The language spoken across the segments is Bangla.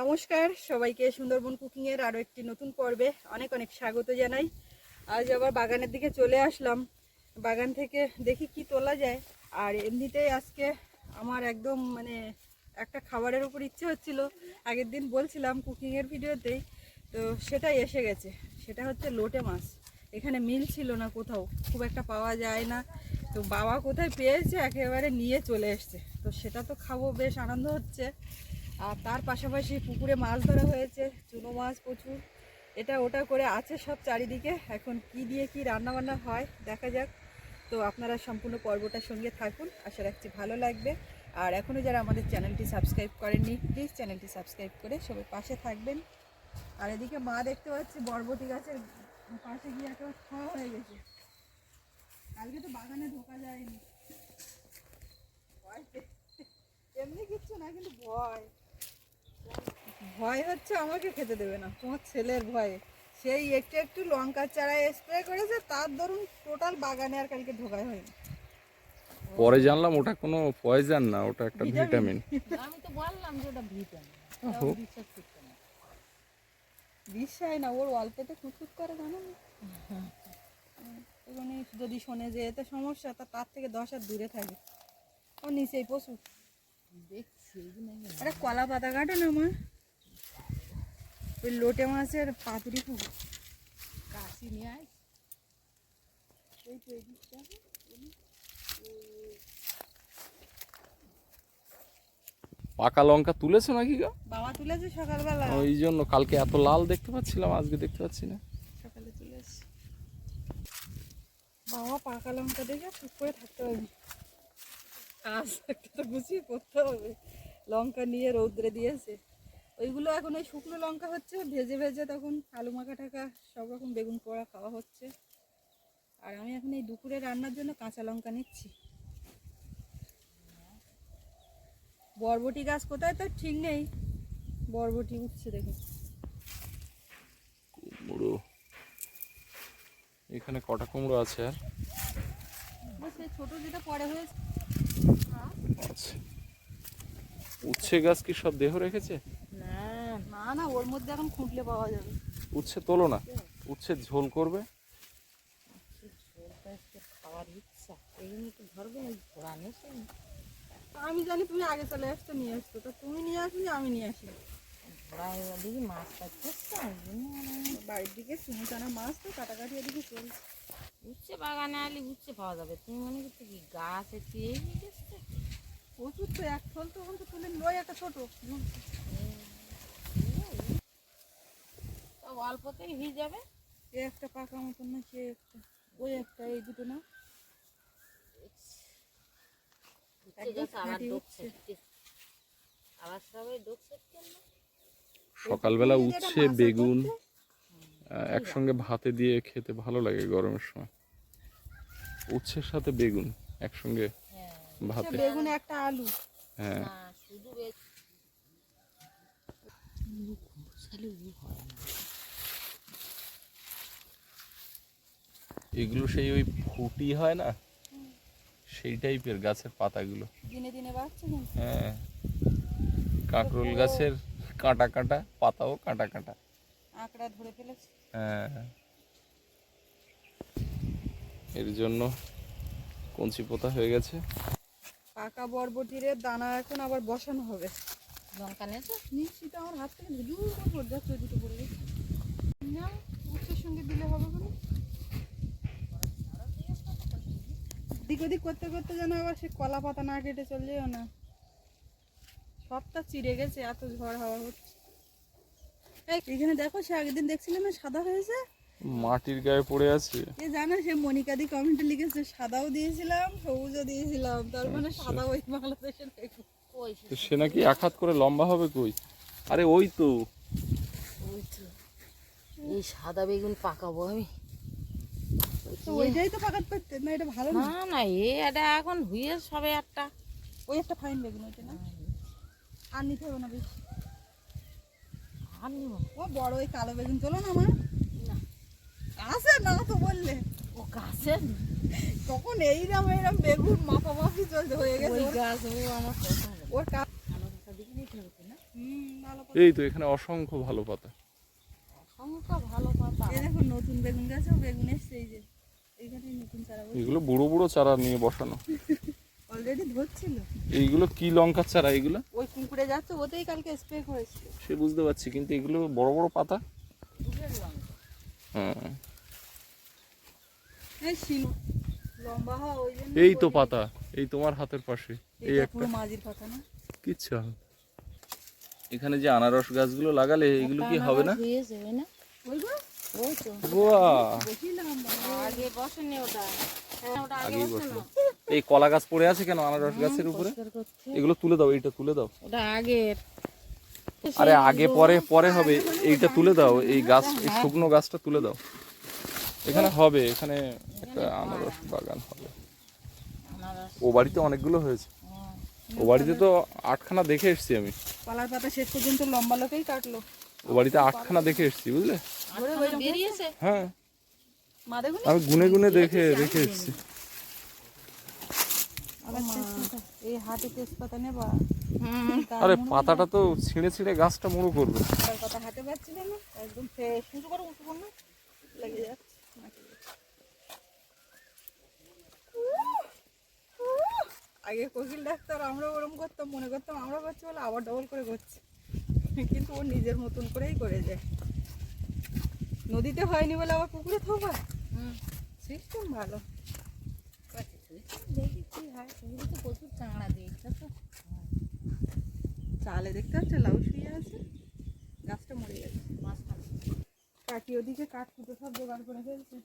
নমস্কার, সবাইকে সুন্দরবন কুকিং এর আরও একটি নতুন পর্বে অনেক অনেক স্বাগত জানাই। আজ আবার বাগানের দিকে চলে আসলাম। বাগান থেকে দেখি কি তোলা যায়। আর এমনিতেই আজকে আমার একদম মানে একটা খাবারের উপর ইচ্ছে হচ্ছিল। আগের দিন বলছিলাম কুকিং এর ভিডিওতেই, তো সেটাই এসে গেছে। সেটা হচ্ছে লোটে মাছ। এখানে মিল ছিল না কোথাও, খুব একটা পাওয়া যায় না। তো বাবা কোথায় পেয়েছে, একেবারে নিয়ে চলে এসছে। তো সেটা তো খাব, বেশ আনন্দ হচ্ছে। আর তার পাশাপাশি পুকুরে মাছ ধরা হয়েছে, চুনো মাছ প্রচুর। এটা ওটা করে আছে সব চারিদিকে। এখন কি দিয়ে কি রান্না বান্না হয়, দেখা যাক। তো আপনারা সম্পূর্ণ পর্বটার সঙ্গে থাকুন। আশা রাখছি ভালো লাগবে। আর এখনও যারা আমাদের চ্যানেলটি সাবস্ক্রাইব করেননি প্লিজ চ্যানেলটি সাবস্ক্রাইব করে সবাই পাশে থাকবেন। আর এদিকে মা দেখতে পাচ্ছি বরবটি গাছের পাশে গিয়ে একেবারে খাওয়া হয়ে গেছে। কালকে তো বাগানে ঢোকা যায়নি। এমনি কিচ্ছু না, কিন্তু ভয়। ভয় হচ্ছে আমাকে খেতে দেবে না। তোমার ছেলের ভয়ে। সেই একটু একটু লঙ্কার চারা স্প্রে করেছে তার ধরুন টোটাল বাগানে আর কালকে ঢোকায় হয়নি। পরে জানলাম ওটা কোনো পয়জন না ওটা একটা ভিটামিন। আমি তো বললাম যে ওটা ভিটামিন ওহো। বিশ্বাস না ওর অল্পতে খুঁতখুত করে জানো না? এখানে যদি শোনে যে এতে সমস্যা তা তার থেকে দশ হাত দূরে থাকে। ও নিচেই পশু। দেখছি। আরে কলা পাতা কাটো না মা। ওই লোটে মাছের পাতুরি পুকুর কাশি নিয়ে এই তো পাকা লঙ্কা তুলেছো নাকি গা? বাবা তুলেছে সকালবেলা। ওই জন্য কালকে এত লাল দেখতে পাচ্ছিলাম আজকে দেখতে পাচ্ছি না। সকালে চলে এসছি। বাবা পাকা লঙ্কা দেখে চুপ করে থাকতে হবে। কাজ একটা তো গুছিয়ে করতে হবে। লঙ্কা নিয়ে রৌদ্রে দিয়েছে। ওইগুলো এখন ওই শুকনো লঙ্কা হচ্ছে ভেজে ভেজে তখন আলু মাখা টাকা সব রকম বেগুন পোড়া খাওয়া হচ্ছে। আর আমি এখন এই দুপুরে রান্নার জন্য কাঁচা লঙ্কা নিচ্ছি। বরবটি গাছ কোথায়? তার ঠিক নেই। বরবটি উঠছে দেখুন কুমড়ো এখানে কটা কুমড়ো আছে আর? ছোট যেটা পরে হয়েছে। আচ্ছা উচ্ছে গাছ কি সব দেহ রেখেছে? না না না ওর মধ্যে এখন খুঁটলে পাওয়া যাবে। উচ্ছে তোলো না? উচ্ছে ঝোল করবে? ঝোলটা একটু খাওয়ার ইচ্ছা এগুলো তো ধরবে আমি জানি তুমি আগে চলে আসতো নিয়ে আসতো তো তুমি নিয়ে আসলে আমি নিয়ে আসি। দেখি মাছ কাটছে ওই বাড়ির দিকে চুমু মাছ তো কাটাকাটি এদিকে চলছে। উচ্ছে বাগানে আলি উচ্ছে পাওয়া যাবে। তুমি মনে করছ কি গাছ একটু প্রচুর তো এক ফল তো ওখান তুলে লই একটা ছোট। অল্পতেই হয়ে যাবে। একটা পাকা মতন না সে একটা। ওই একটা এই দুটো না সকালবেলা মাছের বেগুন একসঙ্গে ভাতে দিয়ে খেতে ভালো লাগে গরমের সময়। উচ্ছের সাথে বেগুন একসঙ্গে। ভাতে বেগুনে একটা আলু। হ্যাঁ। শুধু এগুলো সেই ওই ফুটি হয় না? সেই টাইপের গাছের পাতাগুলো। দিনে দিনে বাড়ছে হ্যাঁ। কাঁকরোল গাছের কাঁটা কাঁটা পাতাও কাঁটা কাঁটা। আঁকড়া ধরে ফেলেছে। হ্যাঁ। এর জন্য কঞ্চি পোতা হয়ে গেছে। পাকা বরবটির দানা এখন আবার বসানো হবে। লঙ্কা নেছো? নিশ্চিত আমার হাত থেকে ধুজুর করে পড়ে যাচ্ছে দুটো পড়ে গেছে না উচ্চের সঙ্গে দিলে হবে বলে। দিক ওদিক করতে করতে যেন আবার সে কলা পাতা না কেটে চলে যেও না। সবটা চিড়ে গেছে এত ঝড় হাওয়া হচ্ছে। এই এখানে দেখো সে আগের দিন দেখছিলাম সাদা হয়েছে? মাটির গায়ে পড়ে আছে। এ জানো সে মনিকাদি কমেন্টে লিখেছে সাদাও দিয়েছিলাম সবুজও দিয়েছিলাম। তার মানে সাদা ওই বাংলাদেশের দেখো তো সে নাকি এক হাত করে লম্বা হবে কই? আরে ওই তো। ওই তো। এই সাদা বেগুন পাকাবো আমি। তো ওইটাই তো পাকাত পারতে না এটা ভালো না? না না এ এটা এখন হুয়ে সবে একটা। ওই একটা ফাইন বেগুন ওইটা না? আর নিতে হবে না বেশি। আর নিব। ও বড় ওই কালো বেগুন চলো না আমার আছে না তো বললে। ও গাছের তখন এইরকম এইরকম বেগুন মাপামাপি চলতে হয়ে গেছে। ওই গাছ ও আমার ওর কা- ভালো কথা দিকে নিতে হতো না? হুম ভালো পাতা। এই তো এখানে অসংখ্য ভালো পাতা। অসংখ্য ভালো পাতা। এই নতুন বেগুন গাছেও বেগুন এসছে এই যে। এইখানে নতুন চারা এগুলো বুড়ো বুড়ো চারা নিয়ে বসানো। অলরেডি ধরছিল। এইগুলো কি লঙ্কার চারা এগুলো? ওই কুকুরে যাচ্ছে ওতেই কালকে স্প্রে করেছিল। সে বুঝতে পারছি কিন্তু এগুলো বড় বড় পাতা? হ্যাঁ। এই হয় তো পাতা এই তোমার হাতের পাশে এই একটা। পুরো মাঝির পাতা না? কিচ্ছু এখানে যে আনারস গাছগুলো লাগালে এগুলো কি হবে না? হয় হ্যাঁ না। এই কলা গাছ পড়ে আছে কেন আনারস গাছের উপরে? এগুলো তুলে দাও এইটা তুলে দাও। ওটা আগের। আরে আগে পরে পরে হবে এইটা তুলে দাও এই গাছ এই শুকনো গাছটা তুলে দাও। এখানে হবে এখানে একটা আনারস বাগান হবে। ও বাড়িতে অনেকগুলো হয়েছে। হ্যাঁ। ও বাড়িতে তো আটখানা দেখে এসছি আমি। কলার পাতা শেষ পর্যন্ত লম্বা লোকেই কাটলো। ও বাড়িতে আটখানা দেখে এসছি বুঝলে? হ্যাঁ। আমি গুনে গুনে দেখে রেখে এসছি। আরে পাতাটা তো ছিঁড়ে ছিঁড়ে গাছটা মুড়ো করবে। কথা হাতে পাচ্ছিলে না একদম ফ্রেশ। উঁচু করো উঁচু করো লেগে। আগে কোকিল ডাক্তার আমরা ওরম করতাম মনে করতাম আমরা করছি বলে আবার ডবল করে করছি। কিন্তু ও নিজের মতন করেই করে যায় নদীতে হয়নি বলে আবার পুকুরে থাকবা হুম সিস্টেম ভালো। দেখি কি হয় তো প্রচুর দিয়েছে তো। চালে দেখতে পাচ্ছ লাউ শুয়ে আছে গাছটা মরে গেছে। মাঝখানে কাকি ওদিকে কাঠ কুটো সব জোগাড় করে ফেলছে।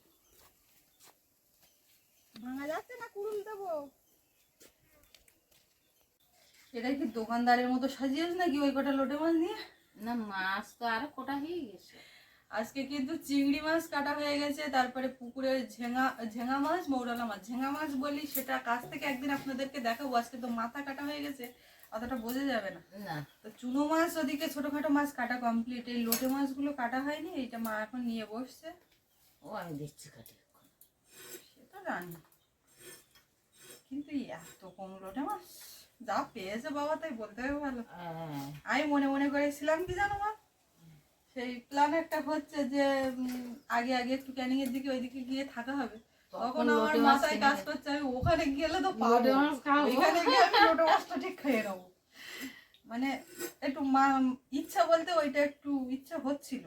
ভাঙা যাচ্ছে না কুড়ুল দেবো। এটা কি দোকানদারের মতো সাজিয়েছ নাকি ওই কটা লোটে মাছ নিয়ে? না মাছ তো আরও কোটা হয়ে গেছে। আজকে কিন্তু চিংড়ি মাছ কাটা হয়ে গেছে তারপরে পুকুরে ঝেঙা ঝেঙা মাছ মৌরালা মাছ। ঝেঙা মাছ বলি সেটা কাছ থেকে একদিন আপনাদেরকে দেখাবো। আজকে তো মাথা কাটা হয়ে গেছে। অতটা বোঝা যাবে না। তো চুনো মাছ ওদিকে ছোটখাটো মাছ কাটা কমপ্লিট এই লোটে মাছগুলো কাটা হয়নি এইটা মা এখন নিয়ে বসছে। ও আমি দিচ্ছি কাটে সেটা জানি। কিন্তু এত কম লোটে মাছ যা পেয়েছে বাবা তাই বলতে হবে ভালো। হ্যাঁ। আমি মনে মনে করেছিলাম কি জানো মা? সেই প্ল্যান একটা হচ্ছে যে আগে আগে একটু ক্যানিং এর দিকে ওইদিকে গিয়ে থাকা হবে। তখন আমার মাথায় কাজ করছে আমি ওখানে গেলে তো পাবো। গিয়ে আমি লোটে মাছটা ঠিক খেয়ে নেব। মানে একটু মা ইচ্ছা বলতে ওইটা একটু ইচ্ছা হচ্ছিল।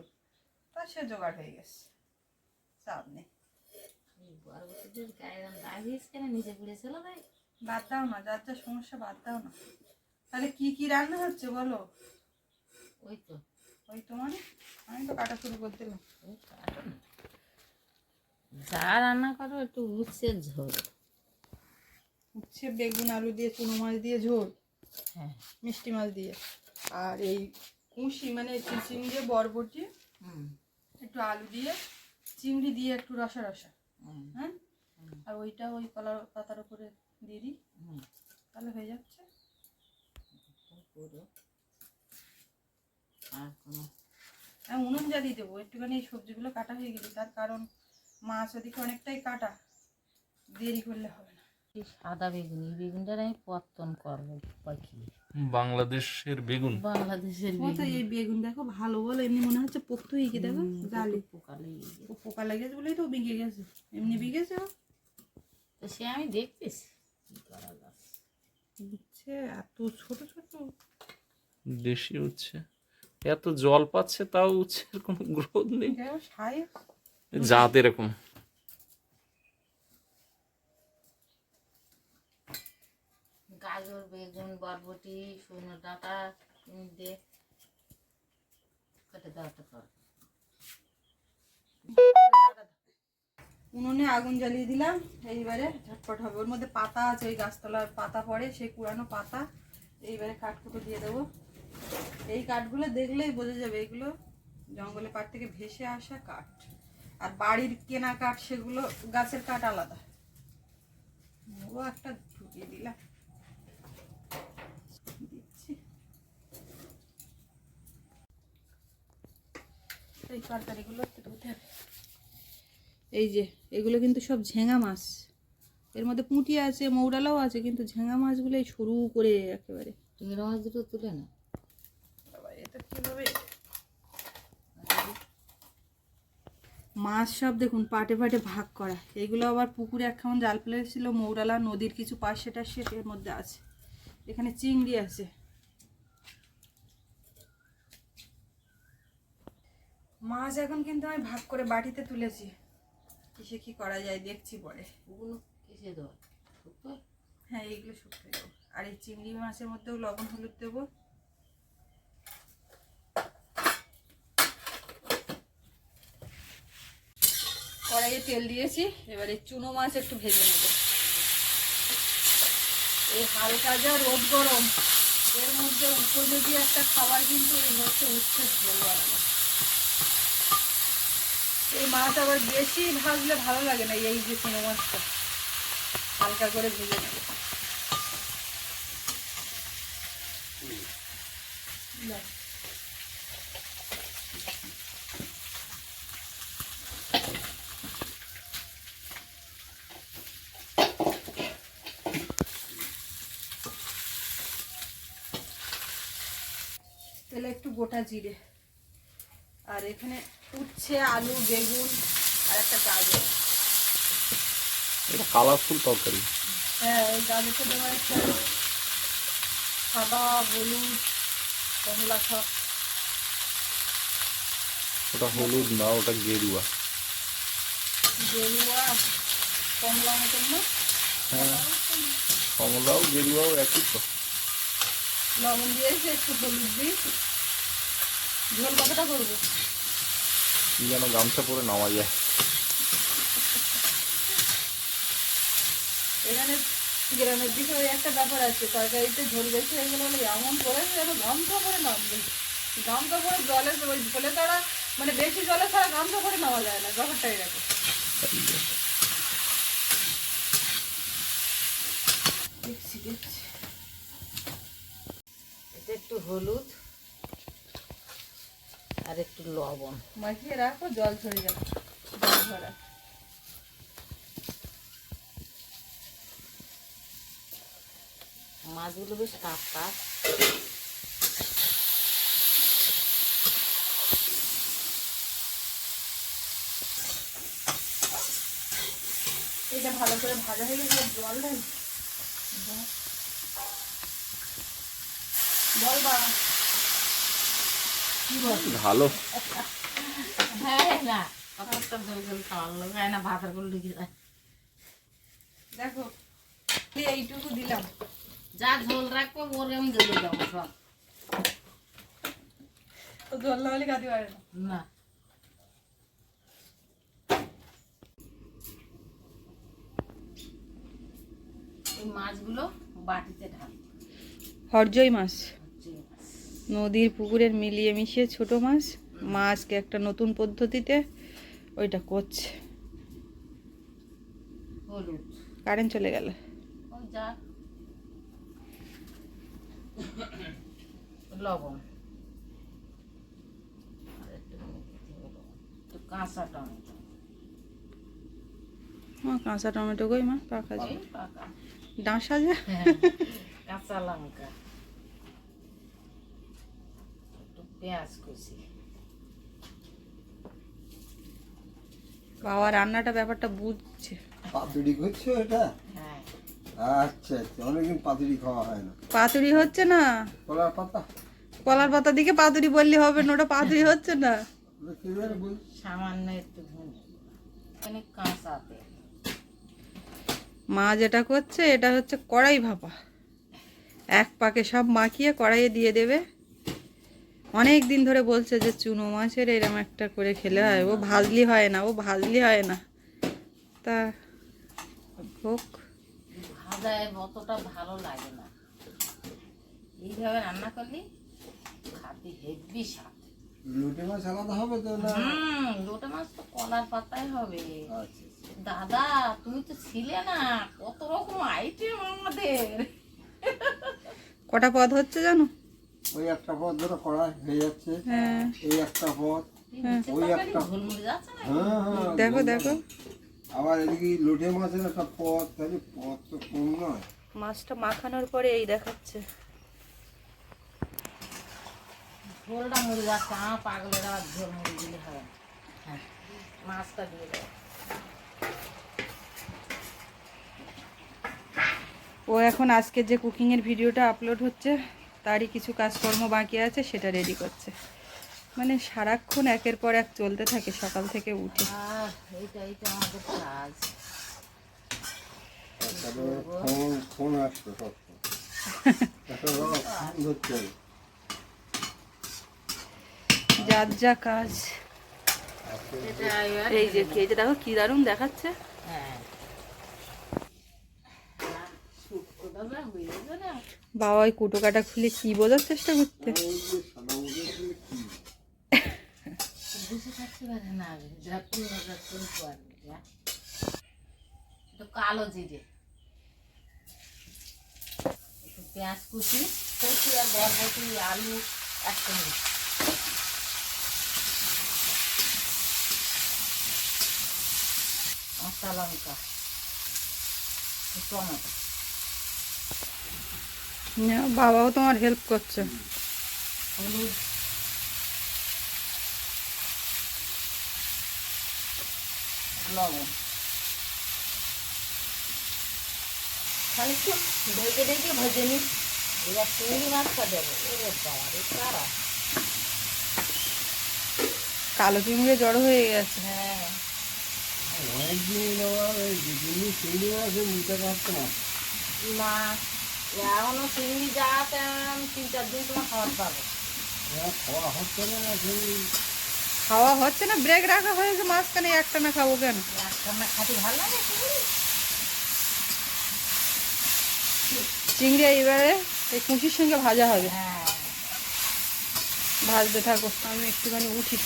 তা সে জোগাড় হয়ে গেছে। চাপ নেই। বাদ দাও না যার যা সমস্যা বাদ দাও না। তাহলে কি কি রান্না হচ্ছে বলো? ওই তো। ওই তো মানে? আমি তো কাটা শুরু করে দিলাম। যা রান্না করো একটু উচ্ছে ঝোল। উচ্ছে বেগুন আলু দিয়ে চুনো মাছ দিয়ে ঝোল হ্যাঁ। মিষ্টি মাছ দিয়ে। আর এই কুশি মানে দিয়ে বরবটি একটু আলু দিয়ে চিংড়ি দিয়ে একটু রসা রসা হ্যাঁ? আর ওইটা ওই কলার পাতার উপরে দিয়ে দিই। হুম। তাহলে হয়ে যাচ্ছে। আর কোনো? আমি উনুন জ্বালিয়ে দেবো। একটুখানি এই সবজিগুলো কাটা হয়ে গেলে তার কারণ মাছ ওদিকে অনেকটাই কাটা দেরি করলে হবে না। এই সাদা বেগুন এই বেগুনটার আমি পত্তন করব পাখি। বাংলাদেশের বেগুন। বাংলাদেশের তো এই বেগুন দেখো ভালো বলো এমনি মনে হচ্ছে পোক্ত হয়ে গিয়ে দেখো জালি। পোকা লেগে গেছে। পোকা লেগেছে বলেই তো বিগে গেছে এমনি বিগেছে তো সে আমি দেখতেছি উচ্ছে এত ছোট ছোট। দেশি হচ্ছে এত জল পাচ্ছে তাও উচ্ছের কোনো গ্রোথ নেই। সাই জাত এরকম। গাজর বেগুন বরবটি সৈন্য ডাঁটা দিয়ে কেটে উনুনে আগুন জ্বালিয়ে দিলাম এইবারে ঝটপট হবে। ওর মধ্যে পাতা আছে ওই গাছতলার পাতা পড়ে সেই পুরানো পাতা। এইবারে কাঠকুটো দিয়ে দেবো। এই কাঠগুলো দেখলেই বোঝা যাবে এগুলো জঙ্গলে পাট থেকে ভেসে আসা কাঠ। আর বাড়ির কেনা কাঠ সেগুলো গাছের কাঠ আলাদা। ও একটা ঢুকিয়ে দিলাম। এই তরকারিগুলো একটু ধুতে হবে। এই যে এগুলো কিন্তু সব ঝেঙা মাছ। এর মধ্যে পুঁটি আছে মৌরালাও আছে কিন্তু ঝেঙা মাছগুলো সরু করে একেবারে। ট্যাংরা মাছ দুটো তুলে না বাবা, এটা কীভাবে মাছ সব দেখুন পাটে পাটে ভাগ করা। এগুলো আবার পুকুরে একখান জাল ফেলেছিল মৌরালা নদীর কিছু পাশে টাশে এর মধ্যে আছে। এখানে চিংড়ি আছে। মাছ এখন কিন্তু আমি ভাগ করে বাটিতে তুলেছি। কিসে কি করা যায় দেখছি পরে। ওগুলো কিসে দেওয়া? হ্যাঁ এইগুলো শুকতে দেবো। আর এই চিংড়ি মাছের মধ্যেও লবণ হলুদ দেবো। কড়াইয়ে তেল দিয়েছি এবারে চুনো মাছ একটু ভেজে নেব। এই হালকা যা রোদ গরম এর মধ্যে উপযোগী একটা খাবার কিন্তু এই হচ্ছে উচ্ছে ঝোল বানানো। এই মাছ আবার বেশি ভাজলে ভালো লাগে না এই যে চুনো মাছটা। হালকা করে ভেজে নেব। দাও। তেলে একটু গোটা জিরে। আর এখানে উচ্ছে আলু বেগুন আর একটা গাজর। এটা কালারফুল তরকারি। হ্যাঁ এই গাজরটা দেওয়া একটা সাদা হলুদ কমলা সব। ওটা হলুদ না ওটা গেরুয়া। গেরুয়া কমলা মতন না? হ্যাঁ কমলাও গেরুয়াও একই তো। লবণ দিয়েছি একটু হলুদ দিই। ঝোল কতটা করব কি যেন গামছা পরে নামা যায়। এখানে গ্রামের দিকে ওই একটা ব্যাপার আছে তরকারিতে ঝোল বেশি হয়ে গেলে এমন করে যেন গামছা করে নামবে। গামছা করে জলে ওই ঝোলে তারা মানে বেশি জলে ছাড়া গামছা করে নেওয়া যায় না ব্যাপারটা এরকম। দেখছি দেখছি। এটা একটু হলুদ। আর একটু লবণ। মাখিয়ে রাখো জল গেল। জল ঝরা। মাছগুলো বেশ কাপ কাপ এটা ভালো করে ভাজা হয়ে গেলে জল দেয়। বল বা ভালো হ্যাঁ না কতটা জল জল খাওয়ার লোক হয় না ভাতেরগুলো ঢুকে যায়। দেখো এইটুকু দিলাম। যা ঝোল রাখব ওর আমি জ্বলে যাব সব। তো জল না হলে খাতে পারে না। না। মাছগুলো বাটিতে ঢাল। হরজই মাছ। নদীর পুকুরের মিলিয়ে মিশিয়ে ছোট মাছ মাছকে একটা নতুন পদ্ধতিতে ওইটা করছে। কারেন্ট চলে গেল। লবণ। কাঁচা টমেটো। কাঁচা টমেটো কই মা? পাকা পাকা। ডাঁসা যা। হ্যাঁ, কাঁচা লঙ্কা একটু পেঁয়াজ কুচি বাবা রান্নাটা ব্যাপারটা বুঝছে। পাতুরি করছ এটা? হ্যাঁ। আচ্ছা আচ্ছা অনেকদিন পাতুরি খাওয়া হয় না। পাতুরি হচ্ছে না? কলার পাতা? কলার পাতা দিকে পাতুরি বললে হবে না? ওটা পাতুরি হচ্ছে না? সামান্য একটু কাঁচা তেল মা যেটা করছে এটা হচ্ছে কড়াই ভাপা। এক পাকে সব মাখিয়ে কড়াইয়ে দিয়ে দেবে। অনেক দিন ধরে বলছে যে চুনো মাছের এরকম একটা করে খেলে হয়। ও ভাজলি হয় না ও ভাজলি হয় না। তা হোক। ভাজায় অতটা ভালো লাগে না। এইভাবে রান্না করলি খাতে হেভি স্বাদ। লুটে মাছ আলাদা হবে তো না? হুম লোটা মাছ তো কলার পাতায় হবে। আচ্ছা। দাদা তুমি তো ছিলে না কত রকম আইটেম আমাদের। কটা পদ হচ্ছে জানো? ওই একটা পথ ধরো কড়াই হয়ে যাচ্ছে। হ্যাঁ। এই একটা পথ ওই একটা। ঝোলমুড়ি যাচ্ছে না হ্যাঁ হ্যাঁ দেখো দেখো। আবার এদিকে লোটে মাছের একটা পথ তাহলে পথ তো কম নয়। মাছটা মাখানোর পরে এই দেখাচ্ছে। ঝোলটা মরে যাচ্ছে আমার পাগলেরা আর ঝোল মরে দিলে হবে। হ্যাঁ মাছটা দিয়ে দেবো ও এখন আজকে যে কুকিংয়ের ভিডিওটা আপলোড হচ্ছে তারই কিছু কাজকর্ম বাকি আছে সেটা রেডি করছে। মানে সারাক্ষণ একের পর এক চলতে থাকে সকাল থেকে উঠে। যার যা কাজ। এই যে এই যে দেখো কি দারুণ দেখাচ্ছে। হ্যাঁ। বাবা ওই কুটো কাটা খুলে কি বোঝার চেষ্টা করতে কালো জিরে পেঁয়াজ কুচি কচি আর বরবটি আলু একসঙ্গে কাঁচা লঙ্কা টমেটো। বাবাও তোমার হেল্প করছে। হলুদ লবণ তাহলে একটু ঢেকে ঢেকে ভেজে নিই এবার চিংড়ি মাছটা দেবো। ওরে বাবা কালো চিংড়ি জড়ো হয়ে গেছে। হ্যাঁ। ওই যেদিনই চিংড়ি মাছ না। না এখনও চিংড়ি যা আছে তিন চার দিন তোমার খাবার পাবো খাওয়া হচ্ছে না খাওয়া হচ্ছে না ব্রেক রাখা হয়েছে মাঝখানে একটা না খাব কেন? একখানা খাটি ভালো লাগে চিংড়ি। এবারে এই কুচির সঙ্গে ভাজা হবে। হ্যাঁ। ভাজতে থাকো আমি একটুখানি উঠি।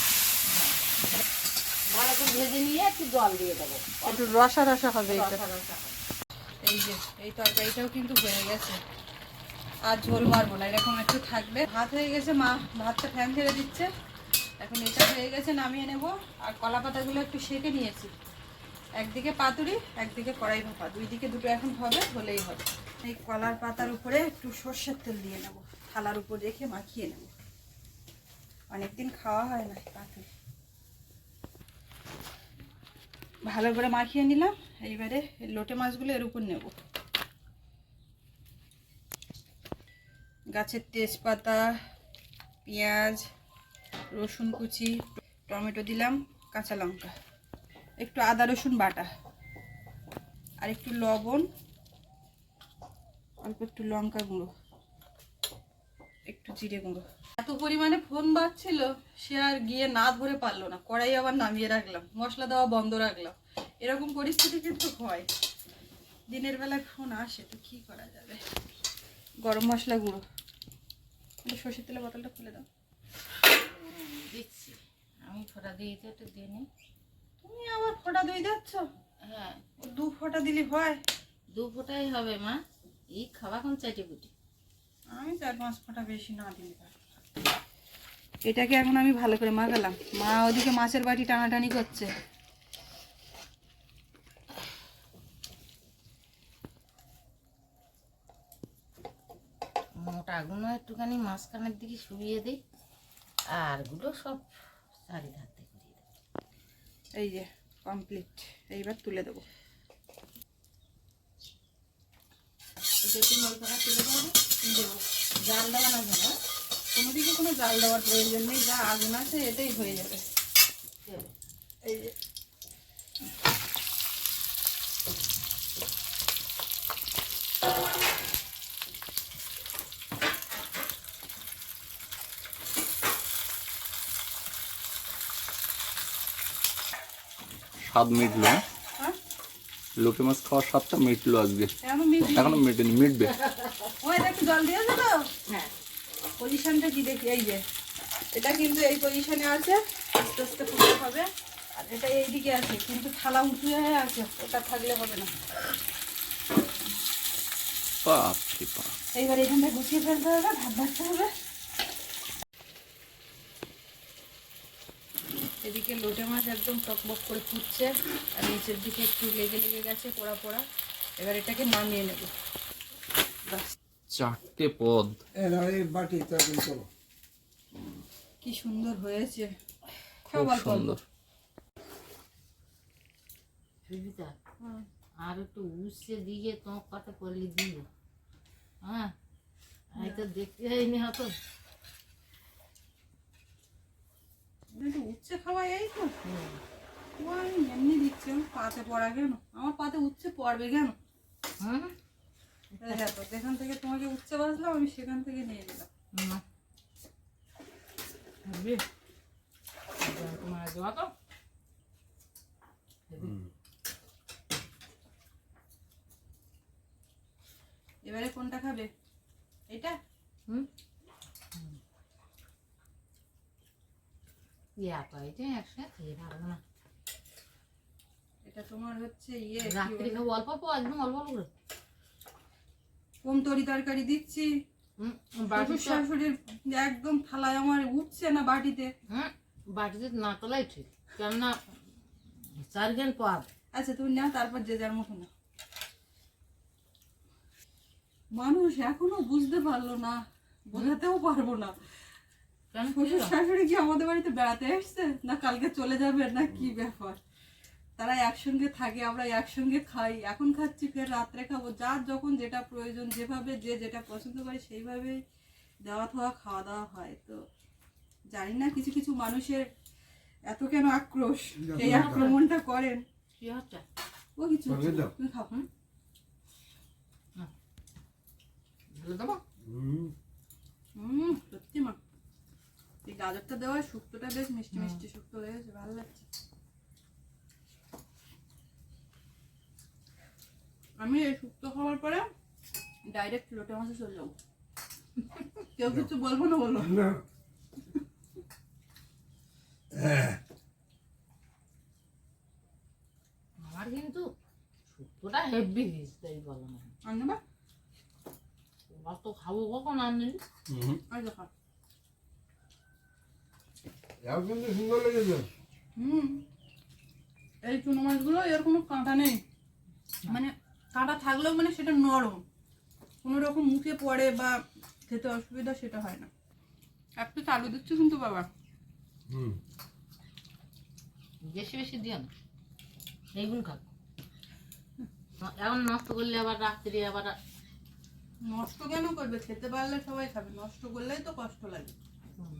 ভেজে নিয়ে একটু জল দিয়ে দেবো। একটু রসা রসা হবে এটা রসা রসা হবে। এই যে, এই তরকারিটাও কিন্তু হয়ে গেছে। আর ঝোল মারবো না, এরকম একটু থাকবে। ভাত হয়ে গেছে, মা ভাতটা ফ্যান ছেড়ে দিচ্ছে। এখন এটা হয়ে গেছে, নামিয়ে নেব। আর কলা পাতাগুলো একটু সেঁকে নিয়েছি। একদিকে পাতুরি, একদিকে কড়াই ভাপা। দুই দিকে দুটো এখন হবে, হলেই হবে। এই কলার পাতার উপরে একটু সর্ষের তেল দিয়ে নেব। থালার উপর রেখে মাখিয়ে নেব। অনেকদিন খাওয়া হয় না পাতুরি। ভালো করে মাখিয়ে নিলাম। এইবারে লোটে মাছগুলো এর উপর নেব। গাছের তেজপাতা, পেঁয়াজ, রসুন কুচি, টমেটো দিলাম, কাঁচা লঙ্কা, একটু আদা রসুন বাটা, আর একটু লবণ, অল্প একটু লঙ্কা গুঁড়ো, একটু জিরে গুঁড়ো। এত পরিমাণে ফোন বাজছিল, সে আর গিয়ে না ধরে পারল না, কড়াই আবার নামিয়ে রাখলাম, মশলা দেওয়া বন্ধ রাখলাম। এরকম পরিস্থিতি কিন্তু হয়। দিনের বেলায় ফোন আসে তো কি করা যাবে? গরম মশলা গুঁড়ো। সর্ষের তেলের বোতলটা খুলে দাও। দিচ্ছি। আমি ফোটা দিয়েছি একটু দিয়ে নিই। তুমি আবার ফোঁটা দই দিচ্ছ হ্যাঁ। দু ফোঁটা দিলে হয়? দু ফোটাই হবে মা। এই খাওয়া কোন চাইটে আমি চার পাঁচ ফোঁটা বেশি না দিলে এটাকে এখন আমি ভালো করে মাখালাম। মা ওদিকে মাছের বাটি টানাটানি করছে। মোটাগুলো একটুখানি মাঝখানের দিকে শুইয়ে দিই আরগুলো সব চারিধার থেকে দিয়ে দেবো এই যে কমপ্লিট এইবার তুলে দেবো। মরিচাটা তুলে দেবো। দেবো জাল দেওয়া না কোনো দিকে কোনো জাল দেওয়ার প্রয়োজন নেই যা আগুন আছে এটাই হয়ে যাবে। এই যে স্বাদ মিটলো হ্যাঁ? লোটে মাছ খাওয়ার স্বাদটা মিটলো আজকে। এখনও মিট এখনও মেটেনি মিটবে। তো? হ্যাঁ। পজিশনটা কি দেখি এই যে। এটা কিন্তু এই পজিশনে আছে আস্তে আস্তে ফুটতে হবে। আর এটা এই দিকে আছে কিন্তু থালা উঁচু হয়ে আছে ওটা থাকলে হবে না। এইবার এখানটা গুছিয়ে ফেলতে হবে ভাত ভাজতে হবে। এদিকে লোটে মাছ একদম টকবক করে ফুটছে আর নিচের দিকে একটু লেগে লেগে গেছে পোড়া পোড়া। এবার এটাকে নামিয়ে নেব। চারটে পদ। বাটি চলো কি সুন্দর হয়েছে। খুব। সুন্দর। আর একটু উচ্ছে দিয়ে তোমার কথা করলে দিও। হ্যাঁ? আমি তো দেখতে যাইনি হতো একটু উচ্ছে খাওয়া এই তো ও আমি এমনি দিচ্ছি আমার পাতে পড়া কেন? আমার পাতে উচ্ছে পড়বে কেন? হুম? দেখো যেখান থেকে তোমাকে উচ্ছে বাজলাম আমি সেখান থেকে নিয়ে নিলাম। তোমার দেওয়া তো এবারে কোনটা খাবে? এটা হুম। ইয়া পাইতে একসাথে খেয়ে পারব না। এটা তোমার হচ্ছে ইয়ে রাত্রি খাব অল্প অল্প একদম অল্প অল্প করে। কম তরি তরকারি দিচ্ছি। শাশুড়ির একদম থালায় আমার উঠছে না বাটিতে। হুম বাটিতে না তোলাই ঠিক কেননা চার আচ্ছা তুমি নাও তারপর যে যার মতো না মানুষ এখনও বুঝতে পারল না বোঝাতেও পারব না। শ্বশুর শাশুড়ি কি আমাদের বাড়িতে বেড়াতে এসছে না কালকে চলে যাবে না কি ব্যাপার? তারা একসঙ্গে থাকে আমরা একসঙ্গে খাই এখন খাচ্ছি ফের রাত্রে খাব। যার যখন যেটা প্রয়োজন যেভাবে যে যেটা পছন্দ করে সেইভাবে দেওয়া থাওয়া খাওয়া দাওয়া হয়। তো জানি না কিছু কিছু মানুষের এত কেন আক্রোশ? এই আক্রমণটা করেন। ও কিছু। তুমি খাও। হুম? হুম। হুম। সত্যি মা। এই গাজরটা দেওয়া শুক্তোটা বেশ মিষ্টি মিষ্টি শুক্তো হয়েছে ভালো লাগছে। আমি এই শুক্তো খাওয়ার পরে ডাইরেক্ট লোটে মাছে চলে যাব। কেউ কিছু বলব না বলো? না। আমার কিন্তু শুক্তোটা হেভি দিস তাই বলো না। আনবে এবার তো খাব কখন আনলি দেখা এও কিন্তু সুন্দর লেগেছে। হুম। এই চুনো মাছগুলো এর কোনো কাঁটা নেই। মানে কাঁটা থাকলেও মানে সেটা নরম। কোনো রকম মুখে পড়ে বা খেতে অসুবিধা সেটা হয় না। একটু চালু দিচ্ছি কিন্তু বাবা। হুম। বেশি বেশি দিও না। এইগুলো খাব এখন নষ্ট করলে আবার রাত্রি আবার নষ্ট কেন করবে? খেতে পারলে সবাই খাবে। নষ্ট করলেই তো কষ্ট লাগে। হুম,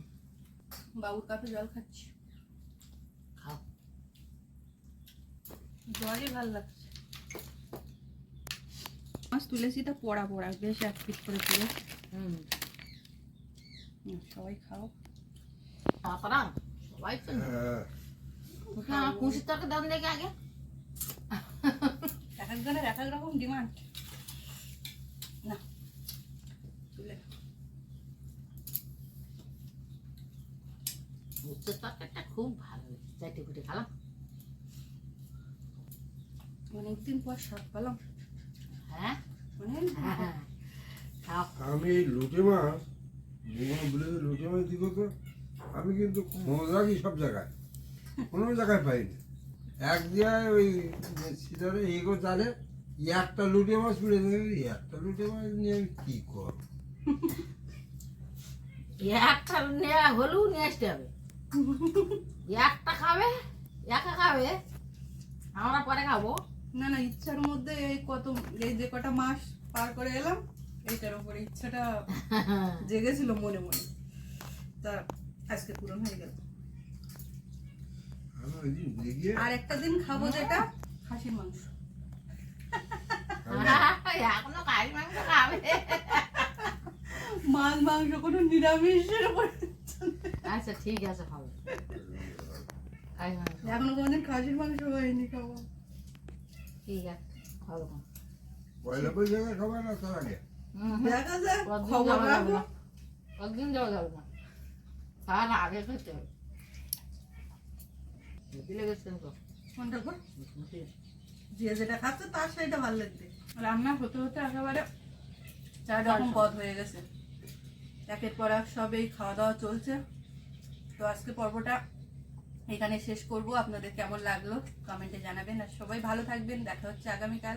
বাবুর কাছে জল খাচ্ছি। খাও। জলই ভালো লাগছে। মাছ তুলেছি তা পড়া পড়া বেশ এক পিট করে হুম। হুম, সবাই খাও। তারপরা সবাই তো। হ্যাঁ। তোকে দাম দেখে আগে। এক একজনের এক এক রকম ডিমান্ড। না তুলে। উচ্চের তরকারিটা খুব ভালো হয়েছে চারটে ফুটে খেলাম। অনেকদিন পর স্বাদ পেলাম হ্যাঁ অনেক হ্যাঁ হ্যাঁ খাও আমি এই লোটে মাছ বলেছে লোটে মাছ দিব তো? আমি কিন্তু মনে রাখি সব জায়গায় কোনো জায়গায় পাইনি এক জায়গায় ওই সিটারে এগো চালে একটা লুটে মাছ পড়ে দেখি একটা লুটে মাছ নিয়ে আমি কী কর একটা নেওয়া হলেও নিয়ে আসতে হবে। একটা খাবে একা খাবে আমরা পরে খাব। না না ইচ্ছার মধ্যে এই কত এই যে কটা মাস পার করে এলাম এইটার উপরে ইচ্ছাটা জেগেছিল মনে মনে। তা আজকে পূরণ হয়ে গেল। আর একটা দিন খাব যেটা খাসির মাংস। এখনও খাই মাংস খাবে। মাছ মাংস কোনো নিরামিষের উপরে আচ্ছা ঠিক আছে খাব। এখনও কোনোদিন খাসির মাংস হয়নি খাব। ঠিক আছে খাব। পয়লা বৈশাখে খাবার না তার আগে? দেখা যাক কদিন খবর যাওয়া যাবে রাখব। না। যাওয়া যাবে না। তার আগে খেতে হবে। বেশি লেগেছে তো। কোনটা কর যে যেটা খাচ্ছে তার সেটা ভালো লাগবে। রান্না হতে হতে একেবারে চার রকম পদ হয়ে গেছে। একের পর এক সবেই খাওয়া দাওয়া চলছে। তো আজকে পর্বটা এখানে শেষ করব। আপনাদের কেমন লাগল? কমেন্টে জানাবেন। আর সবাই ভালো থাকবেন। দেখা হচ্ছে আগামীকাল।